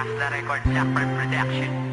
has the record Blackbird Production.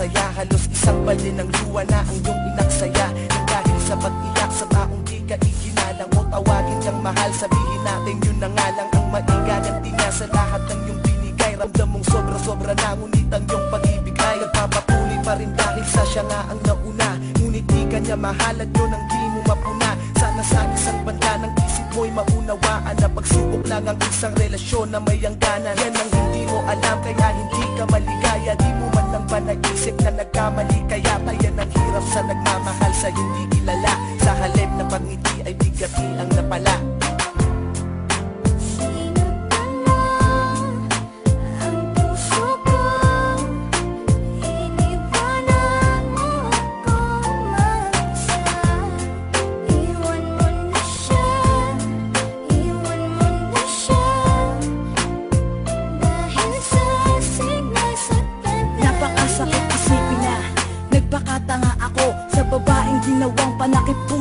Napasaya Halos isang balin ng luwa na ang iyong inaksaya. Nang dahil sa pag-iyak sa taong di ka iginalang mo Tawagin kang mahal, sabihin natin yun na nga lang ang maigaganti niya Sa lahat ng iyong binigay Ramdam mong sobra-sobra na Ngunit ang iyong pag-ibig ay nagpapatuloy pa rin. Dahil sa siya nga ang nauna Ngunit di ka niya mahal at yun ang di mo mapuna. Sana sa isang banda ng isip mo'y maunawaan Na pagsubok lang ang isang relasyon na may hangganan. Yan ang nagkamali Kaya tayo ang hirap sa nagmamahal sa hindi kilala. Sa halip na pangiti ay bigati ang napala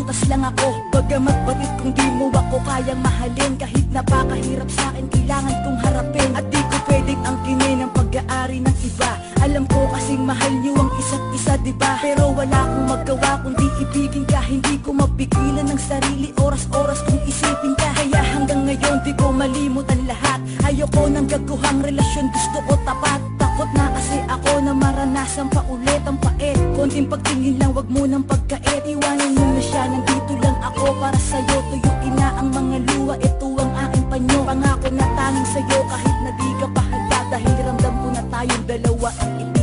Putas lang ako Bagamat batit kung di mo ako kayang mahalin. Kahit napakahirap sa akin Kailangan kong harapin. At di ko pwedeng angkinin ang pag-aari ng iba. Alam ko kasing mahal niyo ang isa't isa diba Pero wala akong magawa kundi ibigin ka. Hindi ko mapigilan ng sarili Oras-oras kung isipin ka. Kaya hanggang ngayon di ko malimutan lahat. Ayoko ng gaguhang relasyon Gusto ko tapat Takot na. Kasi ako na maranasan pa ulit ang pait Konting pagtingin lang wag mo ng pagkait. Iwanan mo na siya nandito lang ako para sa'yo. Tuyuin na ang mga luwa ito ang aking panyo. Pangako na tanging sa'yo kahit na di ka pahala Dahil ramdam ko na tayong dalawa ang ito